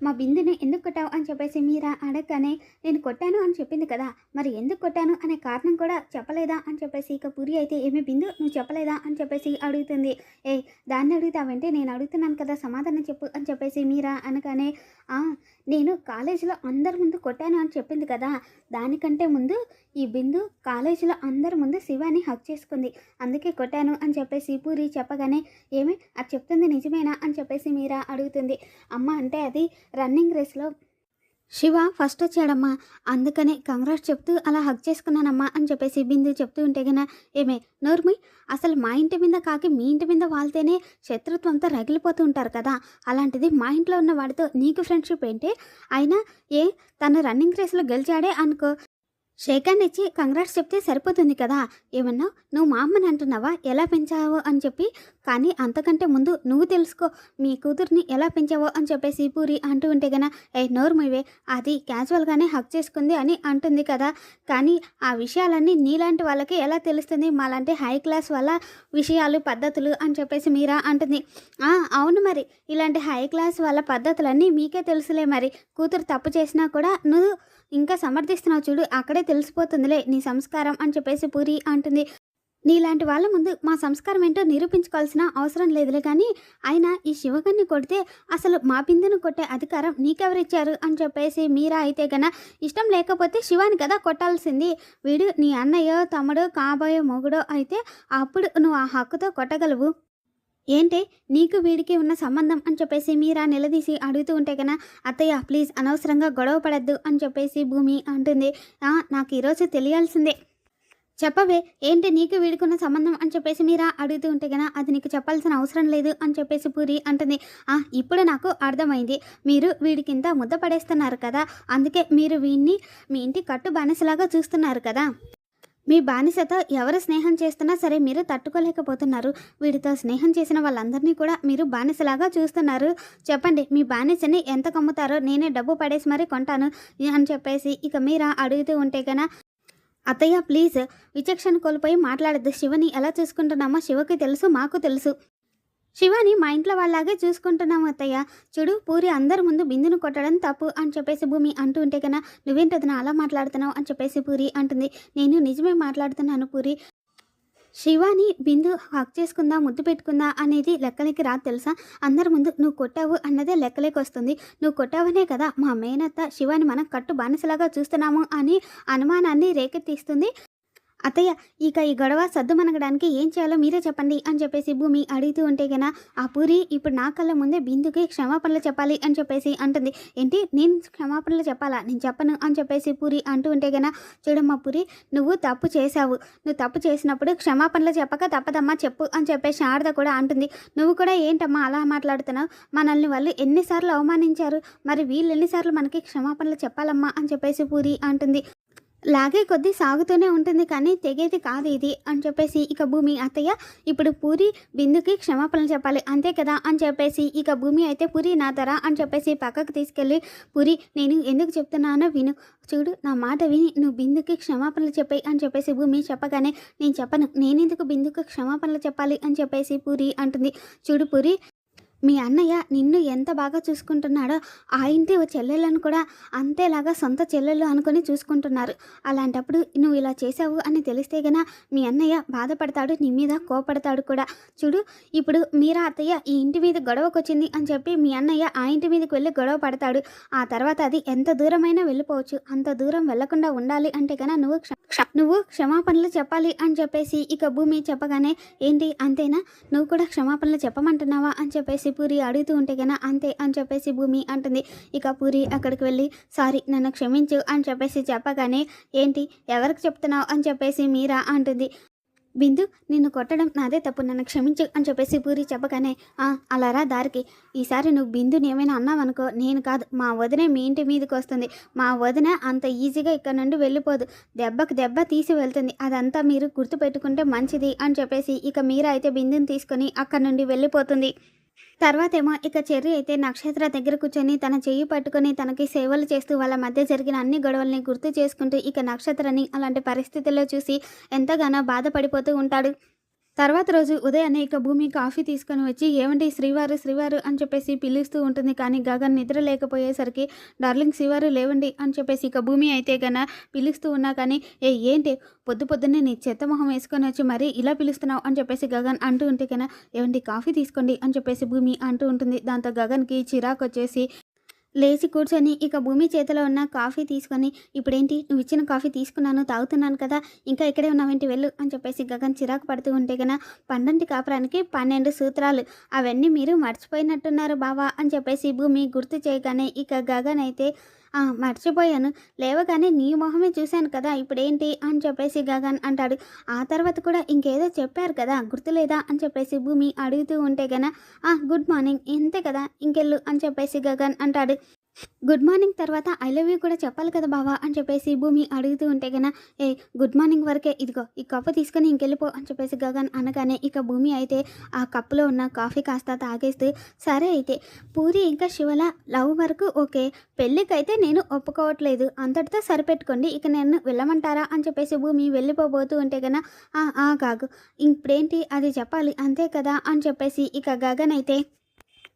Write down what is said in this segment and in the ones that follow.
మా బిందుని ఎందుకు కొట్టావు అని చెప్పేసి మీరా అడగగానే నేను కొట్టాను అని చెప్పింది కదా మరి ఎందుకు కొట్టాను అనే కారణం కూడా చెప్పలేదా? అని చెప్పేసి ఇక పూరి అయితే ఏమి బిందు నువ్వు చెప్పలేదా? అని చెప్పేసి అడుగుతుంది. ఏ దాన్ని అడుగుతావంటే నేను అడుగుతున్నాను కదా సమాధానం చెప్పు అని చెప్పేసి మీరా అనగానే నేను కాలేజీలో అందరి ముందు కొట్టాను అని చెప్పింది కదా దానికంటే ముందు ఈ బిందు కాలేజీలో అందరి ముందు శివాని హక్ చేసుకుంది. అందుకే కొట్టాను అని చెప్పేసి పూరి చెప్పగానే ఏమి అది చెప్తుంది నిజమేనా? అని చెప్పేసి మీరా అడుగుతుంది. అమ్మ అంటే అది రన్నింగ్ రేస్లో శివ ఫస్ట్ వచ్చాడమ్మా. అందుకనే కంగ్రాట్స్ చెప్తూ అలా హక్ చేసుకున్నానమ్మా అని చెప్పేసి బిందు చెప్తూ ఉంటే గన ఏమే నోర్మి అసలు మా ఇంటి మీద కాకి మీ ఇంటి మీద వాళ్తేనే శత్రుత్వంతో రగిలిపోతూ ఉంటారు కదా. అలాంటిది మా ఇంట్లో ఉన్న వాడితో నీకు ఫ్రెండ్షిప్ ఏంటి? అయినా ఏ తను రన్నింగ్ రేస్లో గెలిచాడే అనుకో షేకాన్ని ఇచ్చి కంగ్రాట్స్ చెప్తే సరిపోతుంది కదా. ఏమన్నా? నువ్వు మా అమ్మని అంటున్నావా? ఎలా పెంచావో? అని చెప్పి కానీ అంతకంటే ముందు నువ్వు తెలుసుకో మీ కూతుర్ని ఎలా పెంచావో? అని చెప్పేసి పూరి అంటూ ఉంటే గన ఏ నోరు అది క్యాజువల్గానే హక్ చేసుకుంది అని అంటుంది కదా. కానీ ఆ విషయాలన్నీ నీలాంటి వాళ్ళకి ఎలా తెలుస్తుంది? మాలాంటి హై క్లాస్ వాళ్ళ విషయాలు పద్ధతులు అని చెప్పేసి మీరా అంటుంది. అవును మరి. ఇలాంటి హై క్లాస్ వాళ్ళ పద్ధతులన్నీ మీకే తెలుసులే మరి. కూతురు తప్పు చేసినా కూడా నువ్వు ఇంకా సమర్థిస్తున్నావు చూడు అక్కడే తెలిసిపోతుందిలే నీ సంస్కారం అని చెప్పేసి పూరి అంటుంది. నీలాంటి వాళ్ళ ముందు మా సంస్కారం ఏంటో నిరూపించుకోవాల్సిన అవసరం లేదులే కానీ ఆయన ఈ శివగాన్ని కొడితే అసలు మా బిందును కొట్టే అధికారం నీకెవరిచ్చారు అని చెప్పేసి మీరా అయితే గన ఇష్టం లేకపోతే శివాని కదా కొట్టాల్సింది. వీడు నీ అన్నయ్యో తమ్ముడో కాబోయే మొగుడో అయితే అప్పుడు నువ్వు ఆ హక్కుతో కొట్టగలవు. ఏంటి నీకు వీడికి ఉన్న సంబంధం అని చెప్పేసి మీరా నిలదీసి అడుగుతూ ఉంటే కన్నా అత్తయ్య ప్లీజ్ అనవసరంగా గొడవ పడద్దు అని చెప్పేసి భూమి అంటుంది. "ఆ, నాకు ఈరోజు తెలియాల్సిందే. చెప్పవే ఏంటి నీకు వీడుకున్న సంబంధం అని చెప్పేసి మీరా అడుగుతూ ఉంటే కదా అది నీకు చెప్పాల్సిన అవసరం లేదు అని చెప్పేసి పూరి అంటుంది. "ఆ, ఇప్పుడు నాకు అర్థమైంది. మీరు వీడికింత ముద్ద పడేస్తున్నారు కదా అందుకే మీరు వీడిని మీ ఇంటి కట్టు బానిసలాగా చూస్తున్నారు కదా. మీ బానిసతో ఎవరు స్నేహం చేస్తున్నా సరే మీరు తట్టుకోలేకపోతున్నారు. వీడితో స్నేహం చేసిన వాళ్ళందరినీ కూడా మీరు బానిసలాగా చూస్తున్నారు. చెప్పండి మీ బానిసని ఎంత కమ్ముతారో నేనే డబ్బు పడేసి మరీ కొంటాను అని చెప్పేసి ఇక మీరా అడుగుతూ ఉంటే కన్నా అత్తయ్య ప్లీజ్ విచక్షణ కోల్పోయి మాట్లాడద్దు. శివని ఎలా చూసుకుంటున్నామో శివకి తెలుసు మాకు తెలుసు. శివాని మా ఇంట్లో వాళ్ళలాగే చూసుకుంటున్నాము అత్తయ్య. చూడు పూరి అందరి ముందు బిందును కొట్టడం తప్పు అని చెప్పేసి భూమి అంటూ ఉంటే కన్నా నువ్వేంటది అలా మాట్లాడుతున్నావు అని చెప్పేసి పూరి అంటుంది. నేను నిజమే మాట్లాడుతున్నాను పూరి. శివాని బిందు హక్ చేసుకుందా ముద్దు పెట్టుకుందా అనేది లెక్కలకి రాదు తెలుసా? అందరి ముందు నువ్వు కొట్టావు అన్నదే లెక్కలేకి వస్తుంది. నువ్వు కొట్టావనే కదా మా మేనత్త శివాని మనం కట్టు బానిసలాగా చూస్తున్నాము అని అనుమానాన్ని రేకెత్తిస్తుంది. అత్తయ్య ఇక ఈ గొడవ సద్దుమనగడానికి ఏం చేయాలో మీరే చెప్పండి అని చెప్పేసి భూమి అడుగుతూ ఉంటే గన ఆ పూరి ఇప్పుడు నా కళ్ళ ముందే బిందుకి క్షమాపణలు చెప్పాలి అని చెప్పేసి అంటుంది. ఏంటి? నేను క్షమాపణలు చెప్పాలా? నేను చెప్పను అని చెప్పేసి పూరి అంటూ ఉంటే గన చూడమ్మా పూరి నువ్వు తప్పు చేశావు. నువ్వు తప్పు చేసినప్పుడు క్షమాపణలు చెప్పక తప్పదమ్మా చెప్పు అని చెప్పేసి శారద కూడా అంటుంది. నువ్వు కూడా ఏంటమ్మా అలా మాట్లాడుతున్నావు? మనల్ని వాళ్ళు ఎన్నిసార్లు అవమానించారు? మరి వీళ్ళు ఎన్నిసార్లు మనకి క్షమాపణలు చెప్పాలమ్మా అని చెప్పేసి పూరి అంటుంది. లాగే కొద్దీ సాగుతూనే ఉంటుంది కానీ తెగేది కాదు ఇది అని చెప్పేసి ఇక భూమి అత్తయ్య ఇప్పుడు పూరి బిందుకి క్షమాపణలు చెప్పాలి. అంతే కదా అని చెప్పేసి ఇక భూమి అయితే పూరి నా తర అని చెప్పేసి పక్కకు తీసుకెళ్ళి పూరి నేను ఎందుకు చెప్తున్నానో విను. చూడు నా మాట విని నువ్వు బిందుకి క్షమాపణలు చెప్పాయి అని చెప్పేసి భూమి చెప్పగానే నేను చెప్పను. నేనెందుకు బిందుకు క్షమాపణలు చెప్పాలి అని చెప్పేసి పూరి అంటుంది. చూడు పూరి మీ అన్నయ్య నిన్ను ఎంత బాగా చూసుకుంటున్నాడో ఆ ఇంటి ఓ చెల్లెలను కూడా అంతేలాగా సొంత చెల్లెలు అనుకొని చూసుకుంటున్నారు. అలాంటప్పుడు నువ్వు ఇలా చేసావు అని తెలిస్తే గన మీ అన్నయ్య బాధపడతాడు నీ మీద కోపడతాడు కూడా. చూడు ఇప్పుడు మీరా అత్తయ్య ఈ ఇంటి మీద గొడవకొచ్చింది అని చెప్పి మీ అన్నయ్య ఆ ఇంటి మీదకి వెళ్ళి గొడవ పడతాడు. ఆ తర్వాత అది ఎంత దూరమైనా వెళ్ళిపోవచ్చు. అంత దూరం వెళ్ళకుండా ఉండాలి అంటే కన్నా నువ్వు నువ్వు క్షమాపణలు చెప్పాలి అని చెప్పేసి ఇక భూమి చెప్పగానే ఏంటి అంతేనా? నువ్వు కూడా క్షమాపణలు చెప్పమంటున్నావా? అని చెప్పేసి పూరి అడుగుతూ ఉంటే కన్నా అంతే అని చెప్పేసి భూమి అంటుంది. ఇక పూరి అక్కడికి వెళ్ళి సారీ నన్ను క్షమించు అని చెప్పేసి చెప్పగానే ఏంటి ఎవరికి చెప్తున్నావు? అని చెప్పేసి మీరా అంటుంది. బిందు నిన్ను కొట్టడం నాదే తప్పు నన్ను క్షమించు అని చెప్పేసి పూరి చెప్పగానే "ఆ, దారికి. ఈసారి నువ్వు బిందుని ఏమైనా అన్నావనుకో నేను కాదు మా వదిన మీ ఇంటి మీదకి వస్తుంది. మా వదిన అంత ఈజీగా ఇక్కడ నుండి వెళ్ళిపోదు. దెబ్బకు దెబ్బ తీసి వెళ్తుంది. అదంతా మీరు గుర్తుపెట్టుకుంటే మంచిది అని చెప్పేసి ఇక మీరైతే బిందుని తీసుకొని అక్కడ నుండి వెళ్ళిపోతుంది. తర్వాతేమో ఇక చెర్రి అయితే నక్షత్ర దగ్గర కూర్చొని తన చెయ్యి పట్టుకొని తనకి సేవలు చేస్తూ వాళ్ళ మధ్య జరిగిన అన్ని గొడవల్ని గుర్తు చేసుకుంటూ ఇక నక్షత్రని అలాంటి పరిస్థితుల్లో చూసి ఎంతగానో బాధపడిపోతూ ఉంటాడు. తర్వాత రోజు ఉదయాన్నే ఇక భూమి కాఫీ తీసుకొని వచ్చి ఏమండి శ్రీవారు శ్రీవారు అని చెప్పేసి పిలుస్తూ ఉంటుంది. కానీ గగన్ నిద్ర లేకపోయేసరికి డార్లింగ్ శ్రీవారు లేవండి అని చెప్పేసి ఇక భూమి అయితే గన పిలుస్తూ ఉన్నా కానీ ఏ ఏంటి? పొద్దు పొద్దున్నే నీ చెత్త మొహం వేసుకొని వచ్చి మరీ ఇలా పిలుస్తున్నావు అని చెప్పేసి గగన్ అంటూ ఉంటే కన్నా ఏమండి కాఫీ తీసుకోండి అని చెప్పేసి భూమి అంటూ ఉంటుంది. దాంతో గగన్కి చిరాకు వచ్చేసి లేచి కూర్చొని ఇక భూమి చేతిలో ఉన్న కాఫీ తీసుకొని ఇప్పుడేంటి? నువ్వు ఇచ్చిన కాఫీ తీసుకున్నాను తాగుతున్నాను కదా ఇంకా ఇక్కడే ఉన్నావేంటి వెళ్ళు అని చెప్పేసి గగన్ చిరాకు పడుతూ ఉంటే గన పండంటి కాపురానికి పన్నెండు సూత్రాలు. అవన్నీ మీరు మర్చిపోయినట్టున్నారు బావా అని చెప్పేసి భూమి గుర్తు చేయగానే ఇక గగన్ అయితే మర్చిపోయాను. లేవగానే నీ మొహమే చూశాను కదా ఇప్పుడేంటి? అని చెప్పేసి గగన్ అంటాడు. ఆ తర్వాత కూడా ఇంకేదో చెప్పారు కదా గుర్తులేదా? అని చెప్పేసి భూమి అడుగుతూ ఉంటే గన "ఆ, గుడ్ మార్నింగ్ ఇంతే కదా ఇంకెళ్ళు అని చెప్పేసి గగన్ అంటాడు. గుడ్ మార్నింగ్ తర్వాత ఐ లవ్ యూ కూడా చెప్పాలి కదా బావా అని చెప్పేసి భూమి అడుగుతూ ఉంటే కన్నా ఏ గుడ్ మార్నింగ్ వరకే ఇదిగో ఈ కప్పు తీసుకొని ఇంకెళ్ళిపో అని చెప్పేసి గగన్ అనగానే ఇక భూమి అయితే ఆ కప్పులో ఉన్న కాఫీ కాస్త తాగేస్తూ సరే అయితే పూరి ఇంకా శివల లవ్ వరకు ఓకే పెళ్ళికైతే నేను ఒప్పుకోవట్లేదు అంతటితో సరిపెట్టుకోండి ఇక నేను వెళ్ళమంటారా అని చెప్పేసి భూమి వెళ్ళిపోబోతూ ఉంటే కన్నా "ఆ, ఆ కాగు ఇప్పుడేంటి అది చెప్పాలి అంతే కదా అని చెప్పేసి ఇక గగన్ అయితే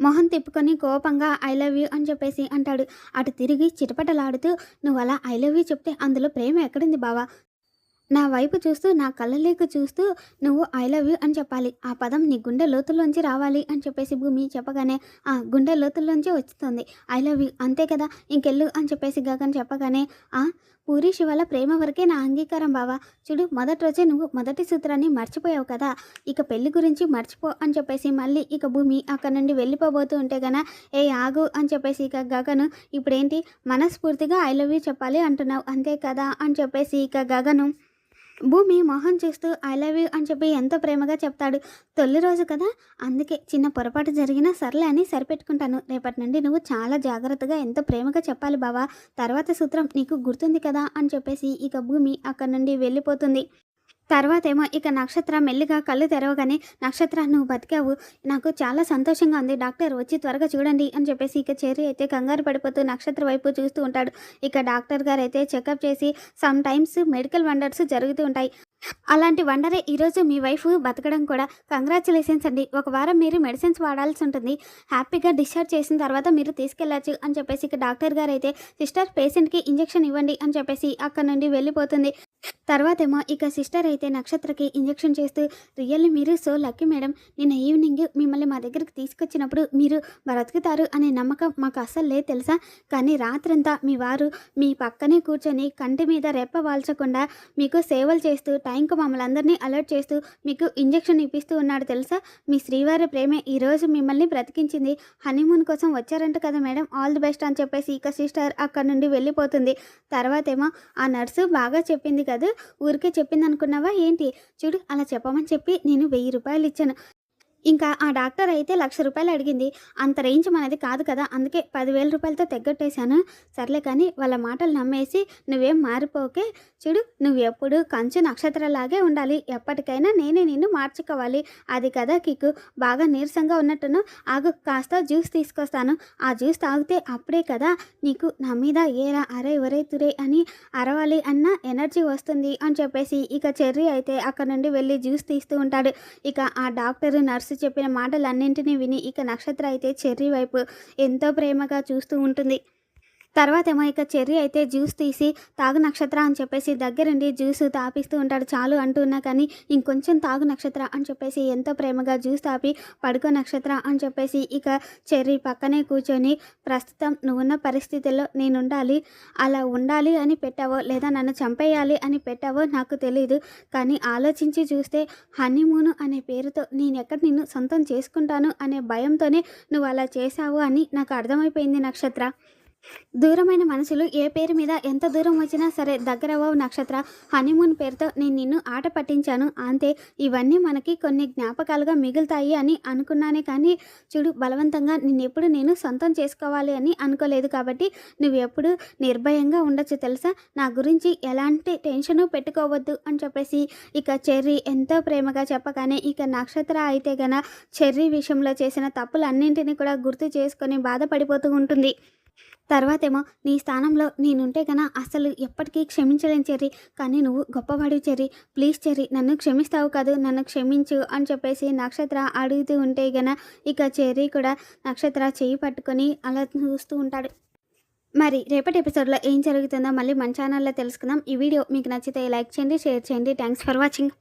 మొహం తిప్పుకొని కోపంగా ఐ లవ్ యూ అని చెప్పేసి అంటాడు. అటు తిరిగి చిటపటలాడుతూ నువ్వు అలా ఐ లవ్ యూ చెప్తే అందులో ప్రేమ ఎక్కడుంది బావా? నా వైపు చూస్తూ నా కళ్ళలోకి చూస్తూ నువ్వు ఐ లవ్ యూ అని చెప్పాలి. ఆ పదం నీ గుండె లోతుల్లోంచి రావాలి అని చెప్పేసి భూమి చెప్పగానే ఆ గుండె లోతుల్లోంచి వస్తుంది ఐ లవ్ యూ అంతే కదా? ఇంకెళ్ళు అని చెప్పేసి గగన్ చెప్పగానే ఆ పూరి శివాల ప్రేమ వరకే నా అంగీకారం బావా. చూడు మొదటి రోజే నువ్వు మొదటి సూత్రాన్ని మర్చిపోయావు కదా. ఇక పెళ్ళి గురించి మర్చిపో అని చెప్పేసి మళ్ళీ ఇక భూమి అక్కడ నుండి వెళ్ళిపోబోతూ ఉంటే గన ఏ ఆగు అని చెప్పేసి ఇక గగను ఇప్పుడేంటి? మనస్ఫూర్తిగా ఐ లవ్ యూ చెప్పాలి అంటున్నావు. అంతే కదా అని చెప్పేసి ఇక గగను భూమి మొహం చూస్తూ ఐ లవ్ యూ అని చెప్పి ఎంతో ప్రేమగా చెప్తాడు తొలి రోజు కదా? అందుకే చిన్న పొరపాటు జరిగినా సర్లే అని సరిపెట్టుకుంటాను. రేపటి నుండి నువ్వు చాలా జాగ్రత్తగా ఎంతో ప్రేమగా చెప్పాలి బావా. తర్వాత సూత్రం నీకు గుర్తుంది కదా? అని చెప్పేసి ఇక భూమి అక్కడ నుండి వెళ్ళిపోతుంది. తర్వాతేమో ఇక నక్షత్ర మెల్లిగా కళ్ళు తెరవగానే నక్షత్ర నువ్వు బతికావు నాకు చాలా సంతోషంగా ఉంది డాక్టర్ వచ్చి త్వరగా చూడండి అని చెప్పేసి ఇక చెర్రి అయితే కంగారు పడిపోతూ నక్షత్ర వైపు చూస్తూ ఉంటాడు. ఇక డాక్టర్ గారు అయితే చెకప్ చేసి సమ్ టైమ్స్ మెడికల్ వండర్స్ జరుగుతూ ఉంటాయి. అలాంటి వండరే ఈరోజు మీ వైఫ్ బతకడం కూడా. కంగ్రాచులేషన్స్ అండి. ఒక వారం మీరు మెడిసిన్స్ వాడాల్సి ఉంటుంది. హ్యాపీగా డిశ్చార్జ్ చేసిన తర్వాత మీరు తీసుకెళ్ళచ్చు అని చెప్పేసి ఇక డాక్టర్ గారు అయితే సిస్టర్ పేషెంట్కి ఇంజెక్షన్ ఇవ్వండి అని చెప్పేసి అక్కడ నుండి వెళ్ళిపోతుంది. తర్వాతేమో ఇక సిస్టర్ అయితే నక్షత్రకి ఇంజెక్షన్ చేస్తూ రియల్లీ మీరు సో లక్కీ మేడం నిన్న ఈవినింగ్ మిమ్మల్ని మా దగ్గరికి తీసుకొచ్చినప్పుడు మీరు బ్రతుకుతారు అనే నమ్మకం మాకు అస్సలు లేదు తెలుసా? కానీ రాత్రంతా మీ వారు మీ పక్కనే కూర్చొని కంటి మీద రెప్ప వాల్చకుండా మీకు సేవలు చేస్తూ టైంకు మమ్మల్ని అందరినీ అలర్ట్ చేస్తూ మీకు ఇంజెక్షన్ ఇప్పిస్తూ ఉన్నాడు తెలుసా? మీ శ్రీవారి ప్రేమే ఈరోజు మిమ్మల్ని బ్రతికించింది. హనీమూన్ కోసం వచ్చారంట కదా మేడం ఆల్ ది బెస్ట్ అని చెప్పేసి ఇక సిస్టర్ అక్కడ నుండి వెళ్ళిపోతుంది. తర్వాతేమో ఆ నర్సు బాగా చెప్పింది కాదు ఊరికే చెప్పింది అనుకున్నావా ఏంటి? చూడు అలా చెప్పమని చెప్పి నేను వెయ్యి రూపాయలు ఇచ్చాను ఇంకా ఆ డాక్టర్ అయితే లక్ష రూపాయలు అడిగింది. అంత రేంజ్ మనది కాదు కదా అందుకే పదివేల రూపాయలతో తెగ్గట్టేశాను. సర్లే కానీ వాళ్ళ మాటలు నమ్మేసి నువ్వేం మారిపోకే. చూడు నువ్వు ఎప్పుడు కంచు నక్షత్రలాగే ఉండాలి. ఎప్పటికైనా నేనే నిన్ను మార్చుకోవాలి. అది కదా కిక్కు. బాగా నీరసంగా ఉన్నట్టును. ఆగు కాస్త జ్యూస్ తీసుకొస్తాను. ఆ జ్యూస్ తాగితే అప్పుడే కదా నీకు నా మీద ఏరా అరే ఒరే తురే అని అరవాలి అన్న ఎనర్జీ వస్తుంది అని చెప్పేసి ఇక చెర్రీ అయితే అక్కడ నుండి వెళ్ళి జ్యూస్ తీస్తూ ఉంటాడు. ఇక ఆ డాక్టర్ నర్సు చెప్పిన మాటలన్నింటినీ విని ఇక నక్షత్ర అయితే చెర్రీ వైపు ఎంతో ప్రేమగా చూస్తూ ఉంటుంది. తర్వాత ఏమో ఇక చెర్రీ అయితే జ్యూస్ తీసి తాగు నక్షత్ర అని చెప్పేసి దగ్గరుండి జ్యూస్ తాపిస్తూ ఉంటాడు చాలు అంటున్నా కానీ ఇంకొంచెం తాగు నక్షత్ర అని చెప్పేసి ఎంతో ప్రేమగా జ్యూస్ తాపి పడుకో నక్షత్ర అని చెప్పేసి ఇక చెర్రీ పక్కనే కూర్చొని ప్రస్తుతం నువ్వున్న పరిస్థితుల్లో నేను ఉండాలి అలా ఉండాలి అని పెట్టావో లేదా నన్ను చంపేయాలి అని పెట్టావో నాకు తెలియదు కానీ ఆలోచించి చూస్తే హనీమూను అనే పేరుతో నేను ఎక్కడ నిన్ను సొంతం చేసుకుంటాను అనే భయంతోనే నువ్వు అలా చేశావు అని నాకు అర్థమైపోయింది నక్షత్ర. దూరమైన మనసులు ఏ పేరు మీద ఎంత దూరం వచ్చినా సరే దగ్గరవ్వవు నక్షత్ర. హనీమూన్ పేరుతో నేను నిన్ను ఆట పట్టించాను. అంతే ఇవన్నీ మనకి కొన్ని జ్ఞాపకాలుగా మిగులుతాయి అని అనుకున్నానే కానీ చూడు బలవంతంగా నిన్నెప్పుడు నేను సొంతం చేసుకోవాలి అని అనుకోలేదు కాబట్టి నువ్వు ఎప్పుడు నిర్భయంగా ఉండొచ్చు తెలుసా? నా గురించి ఎలాంటి టెన్షను పెట్టుకోవద్దు అని చెప్పేసి ఇక చెర్రీ ఎంతో ప్రేమగా చెప్పగానే ఇక నక్షత్ర అయితే గన చెర్రీ విషయంలో చేసిన తప్పులన్నింటినీ కూడా గుర్తు చేసుకొని బాధపడిపోతూ ఉంటుంది. తర్వాతేమో నీ స్థానంలో నేనుంటే గన అసలు ఎప్పటికీ క్షమించలేను చెర్రీ. కానీ నువ్వు గొప్పవాడు చెర్రీ. ప్లీజ్ చెర్రీ నన్ను క్షమిస్తావు కాదు నన్ను క్షమించు అని చెప్పేసి నక్షత్ర అడుగుతూ ఉంటే గన ఇక చెర్రీ కూడా నక్షత్ర చేయి పట్టుకొని అలా చూస్తూ ఉంటాడు. మరి రేపటి ఎపిసోడ్లో ఏం జరుగుతుందో మళ్ళీ మన ఛానల్లో తెలుసుకుందాం. ఈ వీడియో మీకు నచ్చితే లైక్ చేయండి షేర్ చేయండి. Thanks for watching.